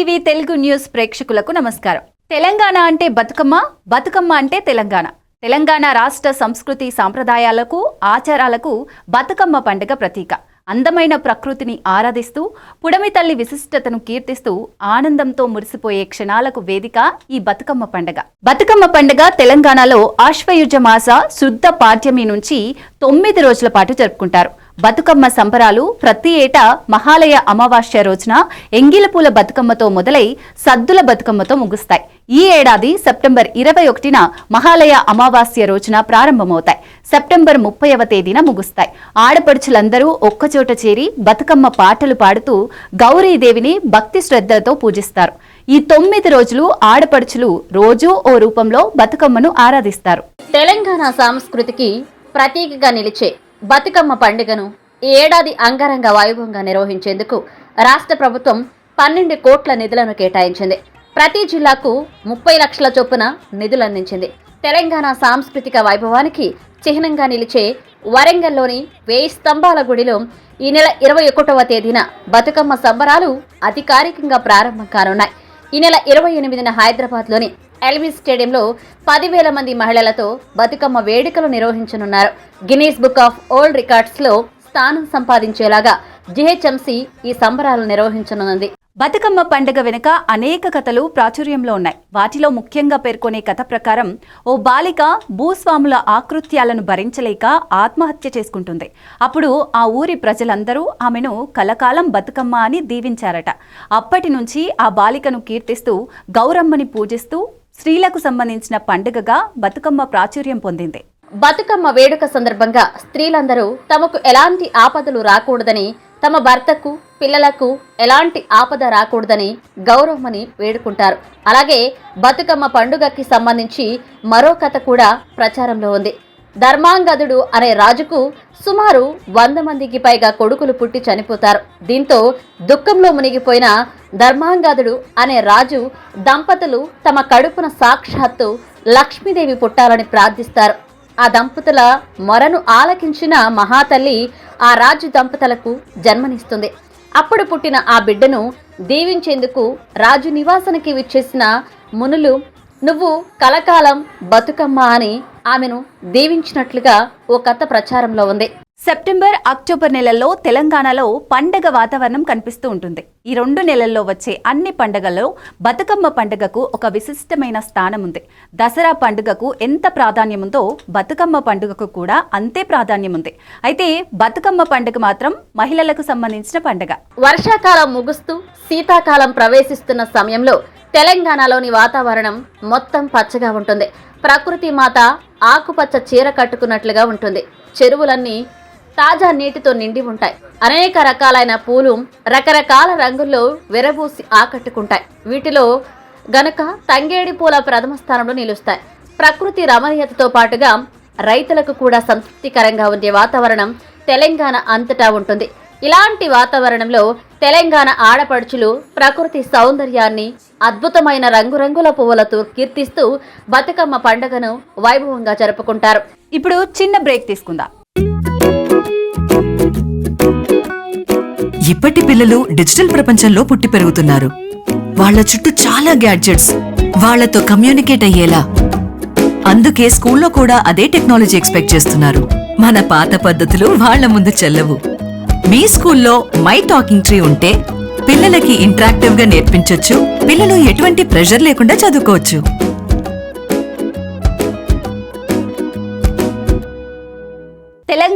TV Telugu news ప్రేక్షకులకు నమస్కారం. తెలంగాణ అంటే బతుకమ్మ బతుకమ్మ అంటే తెలంగాణ. తెలంగాణ రాష్ట్ర సంస్కృతి సాంప్రదాయాలకు ఆచారాలకు బతుకమ్మ పండుగ ప్రతీక. అందమైన ప్రకృతిని ఆరాధిస్తూ పుడమి తల్లి విశిష్టతను కీర్తిస్తూ ఆనందంతో మురిసిపోయే క్షణాలకు వేదిక ఈ బతుకమ్మ పండగ. బతుకమ్మ పండుగ తెలంగాణలో ఆశ్వయుజ మాస శుద్ధ పాఠ్యమి నుంచి తొమ్మిది రోజుల పాటు జరుపుకుంటారు. బతుకమ్మ సంబరాలు ప్రతి ఏటా మహాలయ అమావాస్య రోజున ఎంగిలపూల బతుకమ్మతో మొదలై సద్దుల బతుకమ్మతో ముగుస్తాయి. ఈ ఏడాది సెప్టెంబర్ ఇరవై ఒకటిన మహాలయ అమావాస్య రోజున ప్రారంభమవుతాయి. సెప్టెంబర్ ముప్పైవ తేదీన ముగుస్తాయి. ఆడపడుచులందరూ ఒక్కచోట చేరి బతుకమ్మ పాటలు పాడుతూ గౌరీదేవిని భక్తి శ్రద్ధలతో పూజిస్తారు. ఈ తొమ్మిది రోజులు ఆడపడుచులు రోజూ ఓ రూపంలో బతుకమ్మను ఆరాధిస్తారు. తెలంగాణ సంస్కృతికి ప్రతీకగా నిలిచే బతుకమ్మ పండుగను ఈ ఏడాది అంగరంగ వైభవంగా నిర్వహించేందుకు రాష్ట్ర ప్రభుత్వం పన్నెండు కోట్ల నిధులను కేటాయించింది. ప్రతి జిల్లాకు ముప్పై లక్షల చొప్పున నిధులందించింది. తెలంగాణ సాంస్కృతిక వైభవానికి చిహ్నంగా నిలిచే వరంగల్లోని వేయి స్తంభాల గుడిలో ఈ నెల ఇరవై ఒకటవ తేదీన బతుకమ్మ సంబరాలు అధికారికంగా ప్రారంభం కానున్నాయి. ఈ నెల ఇరవై ఎనిమిదిన హైదరాబాద్లోని ఎల్బీ స్టేడియంలో పదివేల మంది మహిళలతో బతుకమ్మ వేడుకలు నిర్వహించనున్నారు. గిన్నీస్ బుక్ ఆఫ్ ఓల్డ్ రికార్డ్స్లో స్థానం సంపాదించేలాగా జిహెచ్ఎంసీ ఈ సంబరాలు నిర్వహించనున్నది బతుకమ్మ పండుగ వెనుక అనేక కథలు ప్రాచుర్యంలో ఉన్నాయి. వాటిలో ముఖ్యంగా పేర్కొనే కథ ప్రకారం ఓ బాలిక భూస్వాముల ఆకృత్యాలను భరించలేక ఆత్మహత్య చేసుకుంటుంది. అప్పుడు ఆ ఊరి ప్రజలందరూ ఆమెను కలకాలం బతుకమ్మ అని దీవించారట. అప్పటి నుంచి ఆ బాలికను కీర్తిస్తూ గౌరమ్మని పూజిస్తూ స్త్రీలకు సంబంధించిన పండుగగా బతుకమ్మ ప్రాచుర్యం పొందింది. బతుకమ్మ వేడుక సందర్భంగా స్త్రీలందరూ తమకు ఎలాంటి ఆపదలు రాకూడదని తమ భర్తకు పిల్లలకు ఎలాంటి ఆపద రాకూడదని గౌరవమని వేడుకుంటారు. అలాగే బతుకమ్మ పండుగకి సంబంధించి మరో కథ కూడా ప్రచారంలో ఉంది. ధర్మాంగదుడు అనే రాజుకు సుమారు వంద మందికి పైగా కొడుకులు పుట్టి చనిపోతారు. దీంతో దుఃఖంలో మునిగిపోయిన ధర్మాంగదుడు అనే రాజు దంపతులు తమ కడుపున సాక్షాత్తు లక్ష్మీదేవి పుట్టాలని ప్రార్థిస్తారు. ఆ దంపతుల మొరను ఆలకించిన మహాతల్లి ఆ రాజు దంపతులకు జన్మనిస్తుంది. అప్పుడు పుట్టిన ఆ బిడ్డను దీవించేందుకు రాజు నివాసనకి విచ్చేసిన మునులు నువ్వు కలకాలం బతుకమ్మ అని ఆమెను దీవించినట్లుగా ఓ కథ ప్రచారంలో ఉంది. సెప్టెంబర్ అక్టోబర్ నెలల్లో తెలంగాణలో పండగ వాతావరణం కనిపిస్తూ ఉంటుంది. ఈ రెండు నెలల్లో వచ్చే అన్ని పండగల్లో బతుకమ్మ పండుగకు ఒక విశిష్టమైన స్థానం ఉంది. దసరా పండుగకు ఎంత ప్రాధాన్యం ఉందో బతుకమ్మ పండుగకు కూడా అంతే ప్రాధాన్యం ఉంది. అయితే బతుకమ్మ పండుగ మాత్రం మహిళలకు సంబంధించిన పండుగ. వర్షాకాలం ముగుస్తూ శీతాకాలం ప్రవేశిస్తున్న సమయంలో తెలంగాణలోని వాతావరణం మొత్తం పచ్చగా ఉంటుంది. ప్రకృతి మాత ఆకుపచ్చ చీర కట్టుకున్నట్లుగా ఉంటుంది. చెరువులన్నీ తాజా నీటితో నిండి ఉంటాయి. అనేక రకాలైన పూలు రకరకాల రంగుల్లో విరబూసి ఆకట్టుకుంటాయి. వీటిలో గనక తంగేడి పూల ప్రథమ స్థానంలో నిలుస్తాయి. ప్రకృతి రమణీయతతో పాటుగా రైతులకు కూడా సంతృప్తికరంగా ఉండే వాతావరణం తెలంగాణ అంతటా ఉంటుంది. ఇలాంటి వాతావరణంలో తెలంగాణ ఆడపడుచులు ప్రకృతి సౌందర్యాన్ని అద్భుతమైన రంగురంగుల పువ్వులతో కీర్తిస్తూ బతుకమ్మ పండుగను వైభవంగా జరుపుకుంటారు. ఇప్పుడు చిన్న బ్రేక్ తీసుకుందాం. ఇప్పటి పిల్లలు డిజిటల్ ప్రపంచంలో పుట్టి పెరుగుతున్నారు. వాళ్ళ చుట్టూ చాలా గ్యాడ్జెట్స్ వాళ్ళతో కమ్యూనికేట్ అయ్యేలా. అందుకే స్కూల్లో కూడా అదే టెక్నాలజీ ఎక్స్పెక్ట్ చేస్తున్నారు. మన పాత పద్ధతులు వాళ్ళ ముందు చెల్లవు. మీ స్కూల్లో మై టాకింగ్ ట్రీ ఉంటే పిల్లలకి ఇంటరాక్టివ్గా నేర్పించొచ్చు. పిల్లలు ఎటువంటి ప్రెషర్ లేకుండా చదువుకోవచ్చు.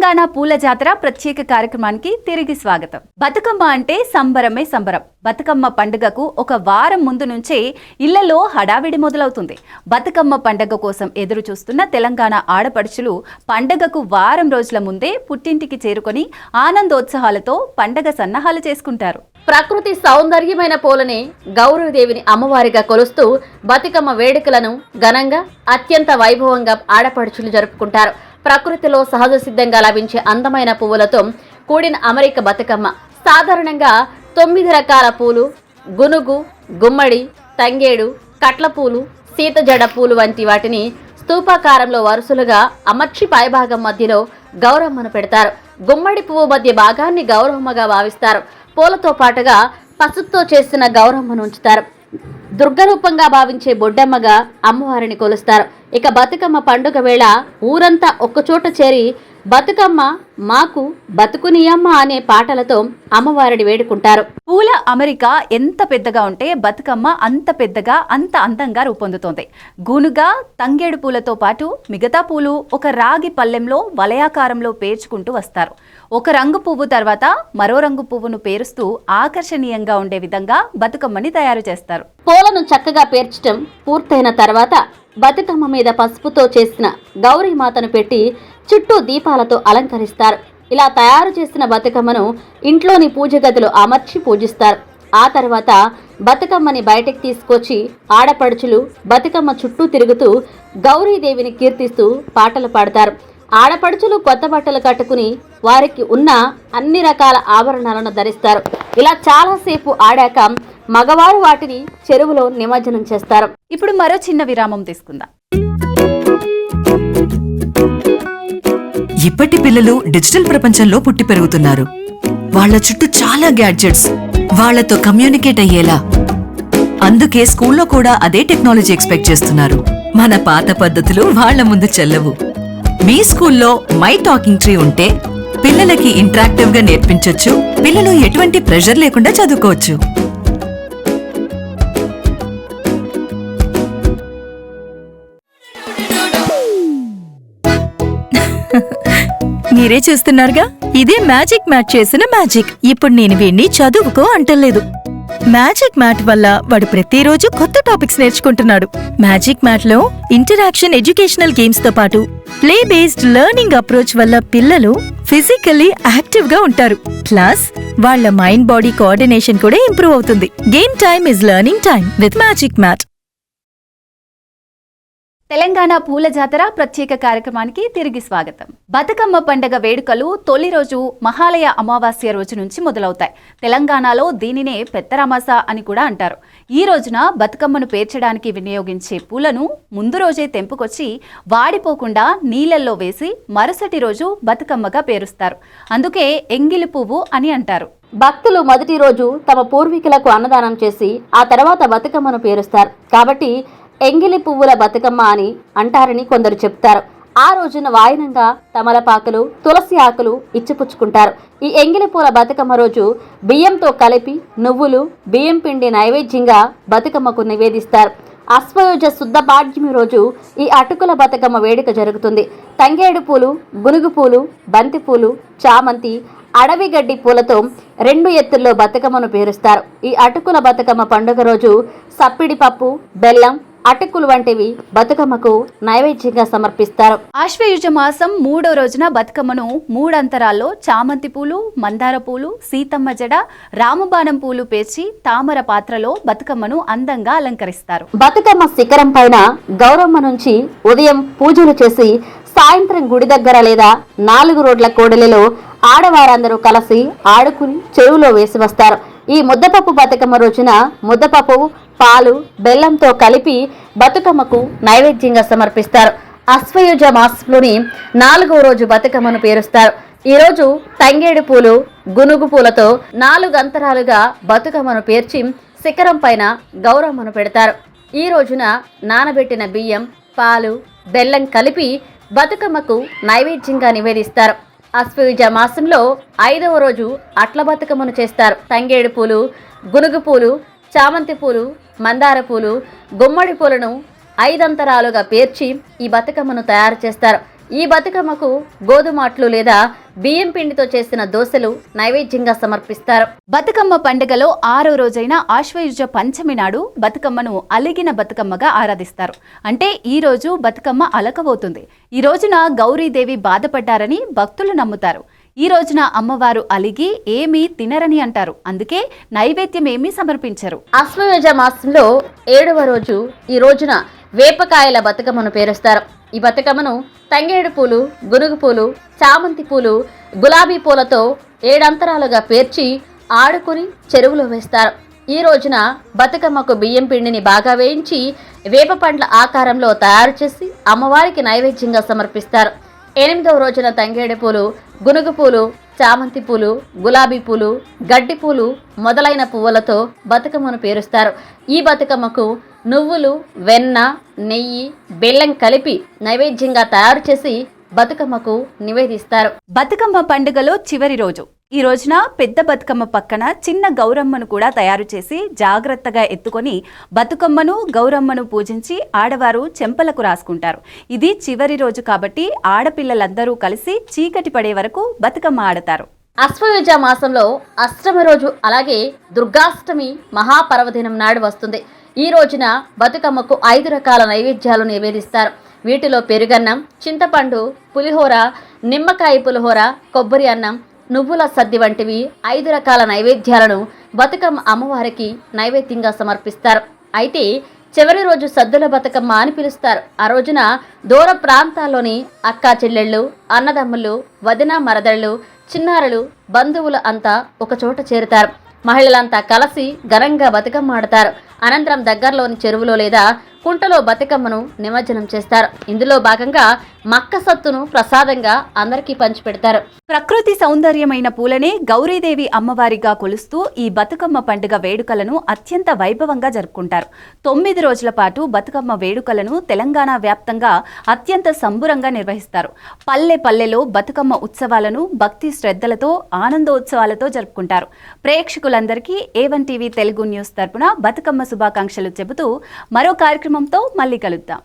తెలంగాణ పూల జాతర ప్రత్యేక కార్యక్రమానికి తిరిగి స్వాగతం. బతుకమ్మ అంటే సంబరమే సంబరం. బతుకమ్మ పండుగకు ఒక వారం ముందు నుంచే ఇళ్ళలో హడావిడి మొదలవుతుంది. బతుకమ్మ పండుగ కోసం ఎదురు చూస్తున్న తెలంగాణ ఆడపడుచులు పండగకు వారం రోజుల ముందే పుట్టింటికి చేరుకొని ఆనందోత్సాహాలతో పండగ సన్నాహాలు చేసుకుంటారు. ప్రకృతి సౌందర్యమైన పూలని గౌరవదేవిని అమ్మవారిగా కొలుస్తూ బతుకమ్మ వేడుకలను ఘనంగా అత్యంత వైభవంగా ఆడపడుచులు జరుపుకుంటారు. ప్రకృతిలో సహజ సిద్ధంగా లభించే అందమైన పువ్వులతో కూడిన అమరిక బతుకమ్మ. సాధారణంగా తొమ్మిది రకాల పూలు గునుగు గుమ్మడి తంగేడు కట్లపూలు సీతజడ పూలు వంటి వాటిని స్తూపాకారంలో వరుసలుగా అమర్చి పైభాగం మధ్యలో గౌరమ్మను పెడతారు. గుమ్మడి పువ్వు మధ్య భాగాన్ని గౌరవమ్మగా భావిస్తారు. పూలతో పాటుగా పసుపుతో చేసిన గౌరమ్మను ఉంచుతారు. దుర్గరూపంగా భావించే బొడ్డమ్మగా అమ్మవారిని కొలుస్తారు. ఇక బతుకమ్మ పండుగ వేళ ఊరంతా ఒక్కచోట చేరి బతుకమ్మ మాకు బతుకునియమ్మ అనే పాటలతో అమ్మవారిని వేడుకుంటారు. పూల అమెరికా ఎంత పెద్దగా ఉంటే బతుకమ్మ అంత పెద్దగా అంత అందంగా రూపొందుతోంది. గూనుగా తంగేడు పూలతో పాటు మిగతా పూలు ఒక రాగి పల్లెంలో వలయాకారంలో పేర్చుకుంటూ వస్తారు. ఒక రంగు పువ్వు తర్వాత మరో రంగు పువ్వును పేరుస్తూ ఆకర్షణీయంగా ఉండే విధంగా బతుకమ్మని తయారు చేస్తారు. పూలను చక్కగా పేర్చడం పూర్తయిన తర్వాత బతుకమ్మ మీద పసుపుతో చేసిన గౌరీమాతను పెట్టి చుట్టూ దీపాలతో అలంకరిస్తారు. ఇలా తయారు చేసిన బతుకమ్మను ఇంట్లోని పూజ గదిలో అమర్చి పూజిస్తారు. ఆ తర్వాత బతుకమ్మని బయటకు తీసుకొచ్చి ఆడపడుచులు బతుకమ్మ చుట్టూ తిరుగుతూ గౌరీదేవిని కీర్తిస్తూ పాటలు పాడతారు. ఆడపడుచులు కొత్త బట్టలు కట్టుకుని వారికి ఉన్న అన్ని రకాల ఆభరణాలను ధరిస్తారు. ఇలా చాలాసేపు ఆడాక మగవారు వాటిని చెరువులో నిమజ్జనం చేస్తారు. ఇప్పుడు మరో చిన్న విరామం తీసుకుందాం. ఇప్పటి పిల్లలు డిజిటల్ ప్రపంచంలో పుట్టి పెరుగుతున్నారు. వాళ్ళ చుట్టూ చాలా గ్యాడ్జెట్స్ వాళ్ళతో కమ్యూనికేట్ అయ్యేలా. అందుకే స్కూల్లో కూడా అదే టెక్నాలజీ ఎక్స్పెక్ట్ చేస్తున్నారు. మన పాత పద్ధతులు వాళ్ళ ముందు చెల్లవు. మీ స్కూల్లో మై టాకింగ్ ట్రీ ఉంటే పిల్లలకి ఇంటరాక్టివ్గా నేర్పించొచ్చు. పిల్లలు ఎటువంటి ప్రెషర్ లేకుండా చదువుకోవచ్చు. మీరే చూస్తున్నారుగా? ఇదే మ్యాజిక్ మ్యాట్ చేసిన మ్యాజిక్. ఇప్పుడు నేను వీణ్ణి చదువుకో అంటలేదు. మ్యాజిక్ మ్యాట్ వల్ల వాడు ప్రతిరోజు కొత్త టాపిక్స్ నేర్చుకుంటున్నాడు. మ్యాజిక్ మ్యాట్లో ఇంటరాక్షన్ ఎడ్యుకేషనల్ గేమ్స్తో పాటు ప్లే బేస్డ్ లెర్నింగ్ అప్రోచ్ వల్ల పిల్లలు ఫిజికల్లీ యాక్టివ్గా ఉంటారు. ప్లస్ వాళ్ళ మైండ్ బాడీ కోఆర్డినేషన్ కూడా ఇంప్రూవ్ అవుతుంది. Game time is learning time with magic mat. Telangana పూల జాతర ప్రత్యేక కార్యక్రమానికి తిరిగి స్వాగతం. బతుకమ్మ పండగ వేడుకలు తొలి రోజు మహాలయ అమావాస్య రోజు నుంచి మొదలవుతాయి. తెలంగాణలో దీనినే పెత్తరామాస అని కూడా అంటారు. ఈ రోజున బతుకమ్మను పేర్చడానికి వినియోగించే పూలను ముందు రోజే తెంపుకొచ్చి వాడిపోకుండా నీళ్ళల్లో వేసి మరుసటి రోజు బతుకమ్మగా పేరుస్తారు. అందుకే ఎంగిలి పువ్వు అని అంటారు. భక్తులు మొదటి రోజు తమ పూర్వీకులకు అన్నదానం చేసి ఆ తర్వాత బతుకమ్మను పేరుస్తారు. కాబట్టి ఎంగిలి పువ్వుల బతుకమ్మ అని అంటారని కొందరు చెప్తారు. ఆ రోజున వాయినంగా తమలపాకులు తులసి ఆకులు ఇచ్చిపుచ్చుకుంటారు. ఈ ఎంగిలి పూల బతుకమ్మ రోజు బియ్యంతో కలిపి నువ్వులు బియ్యం పిండి నైవేద్యంగా బతుకమ్మకు నివేదిస్తారు. అశ్వయుజ శుద్ధ పాడ్యమి రోజు ఈ అటుకుల బతుకమ్మ వేడుక జరుగుతుంది. తంగేడు పూలు గునుగు పూలు బంతి పూలు చామంతి అడవి గడ్డి పూలతో రెండు ఎత్తుల్లో బతుకమ్మను పేరుస్తారు. ఈ అటుకుల బతుకమ్మ పండుగ రోజు సప్పిడి పప్పు బెల్లం అటుకులు వంటివి బతుకమ్మకు నైవేద్యంగా సమర్పిస్తారు. ఆశ్వయుజ మాసం మూడో రోజున బతుకమ్మను మూడంతరాల్లో చామంతి పూలు మందార పూలు సీతమ్మ జడ రామబాణం పూలు పేర్చి తామర పాత్రలో బతుకమ్మను అందంగా అలంకరిస్తారు. బతుకమ్మ శిఖరం పైన గౌరమ్మ నుంచి ఉదయం పూజలు చేసి సాయంత్రం గుడి దగ్గర లేదా నాలుగు రోడ్ల కోడలిలో ఆడవారందరూ కలిసి ఆడుకుని చెరువులో వేసి వస్తారు. ఈ ముద్దపప్పు బతుకమ్మ రోజున ముద్దపప్పు పాలు బెల్లంతో కలిపి బతుకమ్మకు నైవేద్యంగా సమర్పిస్తారు. అశ్వయుజ మాసంలోని నాలుగవ రోజు బతుకమ్మను పేరుస్తారు. ఈరోజు తంగేడు పూలు గునుగు పూలతో నాలుగు అంతరాలుగా బతుకమ్మను పేర్చి శిఖరం పైన గౌరమ్మను పెడతారు. ఈ రోజున నానబెట్టిన బియ్యం పాలు బెల్లం కలిపి బతుకమ్మకు నైవేద్యంగా నివేదిస్తారు. అశ్వయుజ మాసంలో ఐదవ రోజు అట్ల బతుకమ్మను చేస్తారు. తంగేడు పూలు గునుగు పూలు చామంతి పూలు మందార పూలు గుమ్మడి పూలను ఐదంతరాలుగా పేర్చి ఈ బతుకమ్మను తయారు చేస్తారు. ఈ బతుకమ్మకు గోధుమాట్లు లేదా బియ్యం పిండితో చేసిన దోశలు నైవేద్యంగా సమర్పిస్తారు. బతుకమ్మ పండుగలో ఆరో రోజైన ఆశ్వయుజ పంచమి నాడు బతుకమ్మను అలిగిన బతుకమ్మగా ఆరాధిస్తారు. అంటే ఈ రోజు బతుకమ్మ అలకబోతుంది. ఈ రోజున గౌరీదేవి బాధపడ్డారని భక్తులు నమ్ముతారు. ఈ రోజున అమ్మవారు అలిగి ఏమీ తినరని అంటారు. అందుకే నైవేద్యం ఏమీ సమర్పించరు. అశ్వయుజ మాసంలో ఏడవ రోజు ఈ రోజున వేపకాయల బతుకమ్మను పేరుస్తారు. ఈ బతుకమ్మను తంగేడు పూలు గునుగు పూలు చామంతి పూలు గులాబీ పూలతో ఏడంతరాలుగా పేర్చి ఆడుకుని చెరువులో వేస్తారు. ఈ రోజున బతుకమ్మకు బియ్యం పిండిని బాగా వేయించి వేప పండ్ల ఆకారంలో తయారు చేసి అమ్మవారికి నైవేద్యంగా సమర్పిస్తారు. ఎనిమిదవ రోజున తంగేడు పూలు గునుగు పూలు చామంతి పూలు గులాబీ పూలు గడ్డి పూలు మొదలైన పువ్వులతో బతుకమ్మను పేరుస్తారు. ఈ బతుకమ్మకు నువ్వులు వెన్న నెయ్యి బెల్లం కలిపి నైవేద్యంగా తయారు చేసి బతుకమ్మకు నివేదిస్తారు. బతుకమ్మ పండుగలో చివరి రోజు. ఈ రోజున పెద్ద బతుకమ్మ పక్కన చిన్న గౌరమ్మను కూడా తయారు చేసి జాగ్రత్తగా ఎత్తుకొని బతుకమ్మను గౌరమ్మను పూజించి ఆడవారు చెంపలకు రాసుకుంటారు. ఇది చివరి రోజు కాబట్టి ఆడపిల్లలందరూ కలిసి చీకటి పడే వరకు బతుకమ్మ ఆడతారు. అశ్వయుజ మాసంలో అష్టమి రోజు అలాగే దుర్గాష్టమి మహాపర్వదినం నాడు వస్తుంది. ఈ రోజున బతుకమ్మకు ఐదు రకాల నైవేద్యాలు నివేదిస్తారు. వీటిలో పెరుగన్నం చింతపండు పులిహోర నిమ్మకాయ పులిహోర కొబ్బరి అన్నం నువ్వుల సద్ది వంటివి ఐదు రకాల నైవేద్యాలను బతుకమ్మ అమ్మవారికి నైవేద్యంగా సమర్పిస్తారు. అయితే చివరి రోజు సద్దుల బతుకమ్మ అని పిలుస్తారు. ఆ రోజున దూర ప్రాంతాల్లోని అక్కా చెల్లెళ్ళు అన్నదమ్ములు వదిన మరదళ్ళు చిన్నారులు బంధువులు అంతా ఒకచోట చేరుతారు. మహిళలంతా కలిసి ఘనంగా బతుకమ్మ ఆడతారు. అనంతరం దగ్గరలోని చెరువులో లేదా కుంటలో బతుకమ్మను నిమజ్జనం చేస్తారు. ఇందులో భాగంగా మక్క సత్తును ప్రసాదంగా అందరికీ పంచిపెడతారు. ప్రకృతి సౌందర్యమైన పూలనే గౌరీదేవి అమ్మవారిగా కొలుస్తూ ఈ బతుకమ్మ పండుగ వేడుకలను అత్యంత వైభవంగా జరుపుకుంటారు. తొమ్మిది రోజుల పాటు బతుకమ్మ వేడుకలను తెలంగాణ వ్యాప్తంగా అత్యంత సంబురంగా నిర్వహిస్తారు. పల్లె పల్లెలో బతుకమ్మ ఉత్సవాలను భక్తి శ్రద్ధలతో ఆనందోత్సవాలతో జరుపుకుంటారు. ప్రేక్షకులందరికీ ఏవన్ టీవీ తెలుగు న్యూస్ తరపున బతుకమ్మ శుభాకాంక్షలు చెబుతూ మరో కార్యక్రమం కార్యక్రమంతో మళ్ళీ కలుద్దాం.